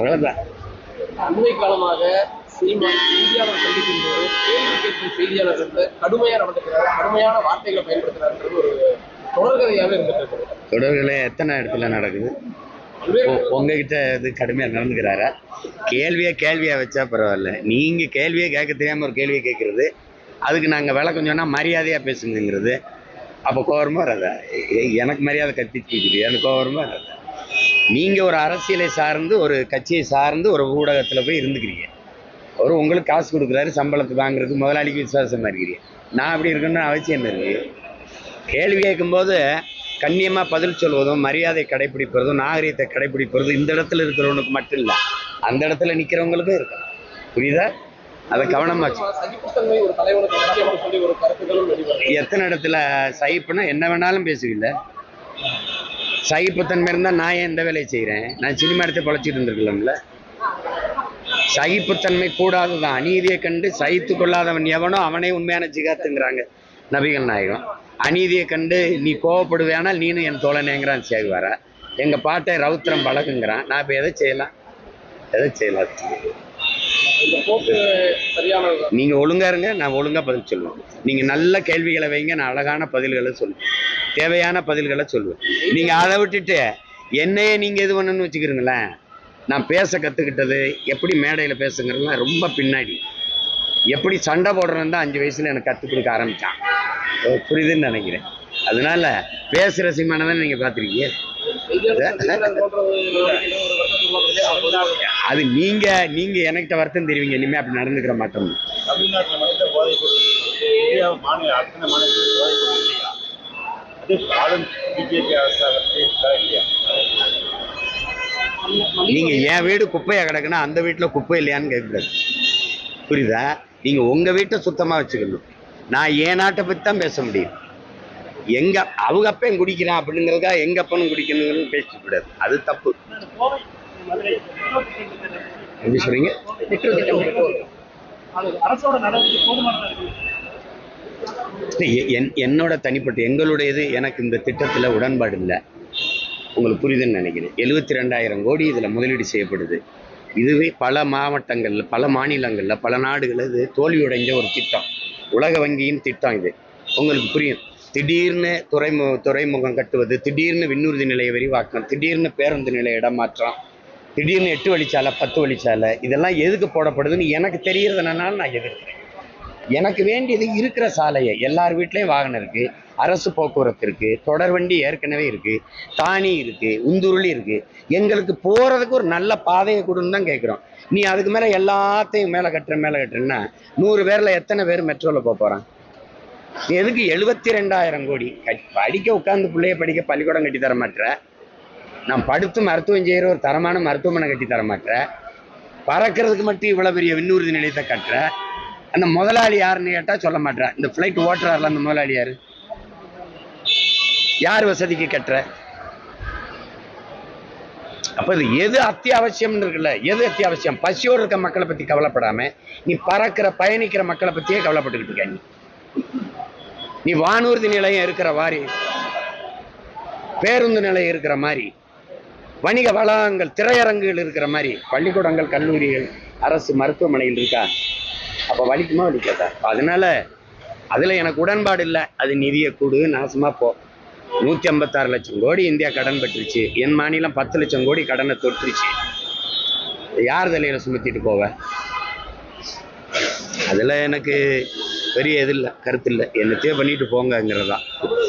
அவ்வளோதான் அண்மை காலமாக சீமான் செய்தியாளர் சந்திக்கும் போது கேள்வி கேட்கும் செய்தியாளர்கள் கடுமையா நடந்துக்கிறார் கடுமையான வார்த்தைகளை பயன்படுத்துறாருன்றது ஒரு தொடர்கதையாவே இருந்துட்டு இருக்கு தொடர்களை எத்தனை இடத்துல நடக்குது? உங்ககிட்ட இது கடுமையாக நடந்துக்கிறாரா? கேள்வியை கேள்வியாக வச்சா பரவாயில்ல. நீங்கள் கேள்வியை கேட்க தெரியாமல் ஒரு கேள்வியை கேட்குறது அதுக்கு நாங்கள் விளக்கம் சொன்னால் மரியாதையாக பேசுங்கிறது அப்போ கோவரமாக வராதா? எனக்கு மரியாதை கத்திச்சுக்குது எனக்கு கோவரமாக வராதா? நீங்கள் ஒரு அரசியலை சார்ந்து ஒரு கட்சியை சார்ந்து ஒரு ஊடகத்தில் போய் இருந்துக்கிறீங்க. அவர் உங்களுக்கு காசு கொடுக்குறாரு சம்பளத்தை வாங்குறதுக்கு முதலாளிக்கு விசுவாசமாக இருக்கிறீங்க. நான் அப்படி இருக்கணும்னு அவசியம் என்ன இருக்கு கேள்வி கேட்கும்போது கண்ணியமாக பதில் சொல்வதும் மரியாதை கடைபிடிப்பதும் நாகரீகத்தை கடைபிடிப்பதும் இந்த இடத்துல இருக்கிறவனுக்கு மட்டும் இல்லை. அந்த இடத்துல நிற்கிறவங்களுக்கும் இருக்கும். புரியுதா? அதை வெளிவரும். எத்தனை இடத்துல சகிப்புனா என்ன வேணாலும் பேசுவில்ல. சகிப்புத்தன்மை இருந்தால் நான் ஏன் இந்த வேலையை செய்கிறேன் நான் சினிமா எடுத்து பொழைச்சிட்டு இருந்திருக்கலாம்ல. சகிப்புத்தன்மை கூடாதுதான் அநீதியை கண்டு சகித்து கொள்ளாதவன் எவனோ அவனே உண்மையான ஜிகாத்துங்கிறாங்க நபிகள் நாயகம். அநீதியை கண்டு நீ கோவப்படுவேனால் நீனும் என் தோழனேங்கிறான் சேகுவாரா. எங்கள் பாட்டை ரவுத்திரம் பழகுங்கிறான். நான் இப்போ எதை செய்யலாம்? எதை செய்யலாம்? நீங்க ஒழுங்கா இருங்க நான் ஒழுங்கா பதில் சொல்லுவேன். நீங்க நல்ல கேள்விகளை வைங்க நான் அழகான பதில்களை சொல்லுவேன். தேவையான பதில்களை சொல்லுவேன். நீங்க அதை விட்டுட்டு என்னையே நீங்க இது பண்ணணும்னு வச்சுக்கிறீங்களேன் நான் பேச கத்துக்கிட்டது எப்படி மேடையில பேசுங்கிறதுலாம் ரொம்ப பின்னாடி. எப்படி சண்டை போடுறேன்னு தான் அஞ்சு வயசுல எனக்கு கற்றுக் கொடுக்க ஆரம்பிச்சான். அது புரியுதுன்னு நினைக்கிறேன். அதனால பேசுற சீமானை தான் நீங்க பார்த்துருக்கீங்க. அது நீங்க நீங்க எனக்கிட்ட வருத்தம் தெரிவிங்க இனிமே அப்படி நடந்துக்கிற மாட்டோம் தமிழ்நாட்டில் மட்டும் போதைப் பொருள் இந்தியா மாநில அத்தனை மாநிலத்தில் போதைப் பொருள் இல்லையா? அது ஆளும் பிஜேபி அரசாங்கத்தில் இருக்கா இல்லையா? நீங்க என் வீடு குப்பையா கிடக்குன்னா அந்த வீட்டுல குப்பை இல்லையான்னு கேட்கக்கூடாது புரியுதா? நீங்க உங்க வீட்டை சுத்தமா வச்சுக்கணும். நான் என் நாட்டை பத்தி தான் பேச முடியும். எங்க அவங்க அப்பையும் குடிக்கிறான் அப்படிங்கிறதுக்காக எங்க அப்பனும் குடிக்கணுங்கிறது பேசிக்க கூடாது அது தப்பு. எப்படி சொல்றீங்க? என்னோட தனிப்பட்ட எங்களுடையது எனக்கு இந்த திட்டத்தில் உடன்பாடு இல்லை. உங்களுக்கு புரியுதுன்னு நினைக்கிறேன். எழுபத்தி ரெண்டாயிரம் கோடி இதில் முதலீடு செய்யப்படுது. இதுவே பல மாவட்டங்களில் பல மாநிலங்களில் பல நாடுகளில் இது தோல்வியடைஞ்ச ஒரு திட்டம். உலக வங்கியின் திட்டம் இது. உங்களுக்கு புரியும். திடீர்னு துறைமு துறைமுகம் கட்டுவது திடீர்னு விண்ணூர்தி நிலைய விரிவாக்கம் திடீர்னு பேருந்து நிலைய இடமாற்றம் திடீர்னு எட்டு வழிச்சாலை பத்து வழிச்சாலை இதெல்லாம் எதுக்கு போடப்படுதுன்னு எனக்கு தெரியறதுனால நான் எதிர்க்கிறேன். எனக்கு வேண்டியது இருக்கிற சாலையை எல்லார் வீட்லேயும் வாகனம் இருக்கு அரசு போக்குவரத்து இருக்கு தொடர் வண்டி ஏற்கனவே இருக்கு தானி இருக்கு உந்துருளி இருக்கு. எங்களுக்கு போகிறதுக்கு ஒரு நல்ல பாதையை கொடுன்னு தான் கேட்குறோம் நீ அதுக்கு மேலே எல்லாத்தையும் மேலே கட்டுற மேலே கட்டுறேன்னா நூறு பேரில் எத்தனை பேர் மெட்ரோவில் போக போகிறான் எதுக்கு எழுபத்தி ரெண்டாயிரம் கோடி? படிக்க உட்காந்து பிள்ளைய படிக்க பள்ளிக்கூடம் கட்டி தர மாட்டேற? நான் படுத்து மருத்துவம் செய்கிற ஒரு தரமான மருத்துவமனை கட்டி தர மாட்டேன். பறக்கிறதுக்கு மட்டும் இவ்வளோ பெரிய விண்ணூர்தி நிலையத்தை கட்டுற. அந்த முதலாளி யாருன்னு கேட்டால் சொல்ல மாட்டேன். இந்த ஃப்ளைட் ஓட்டுறாருல அந்த முதலாளி யாரு? யார் வசதிக்கு கட்டுற? அப்போ இது எது அத்தியாவசியம்னு இருக்குல்ல? எது அத்தியாவசியம்? பசியோடு இருக்க மக்களை பற்றி கவலைப்படாம நீ பறக்கிற பயணிக்கிற மக்களை பற்றியே கவலைப்பட்டுக்கிட்டு இருக்க நீ. நீ வானூர்தி நிலையம் இருக்கிற மாதிரி பேருந்து நிலையம் இருக்கிற மாதிரி வணிக வளாகங்கள் திரையரங்குகள் இருக்கிற மாதிரி பள்ளிக்கூடங்கள் கல்லூரிகள் அரசு மருத்துவமனைகள் இருக்கா? அப்போ வலிக்குமா வலிக்காதா? அதனால அதில் எனக்கு உடன்பாடு இல்லை. அது நிதியை கூடு நாசமாக போ. நூற்றி ஐம்பத்தாறு லட்சம் கோடி இந்தியா கடன் பெற்றுச்சு என் மாநிலம் பத்து லட்சம் கோடி கடனை தொற்றுச்சு யார் தலையில் சுமத்திட்டு போவ? அதில் எனக்கு பெரிய இது இல்லை கருத்து இல்லை. என்னத்தையோ பண்ணிட்டு போங்கங்கிறதா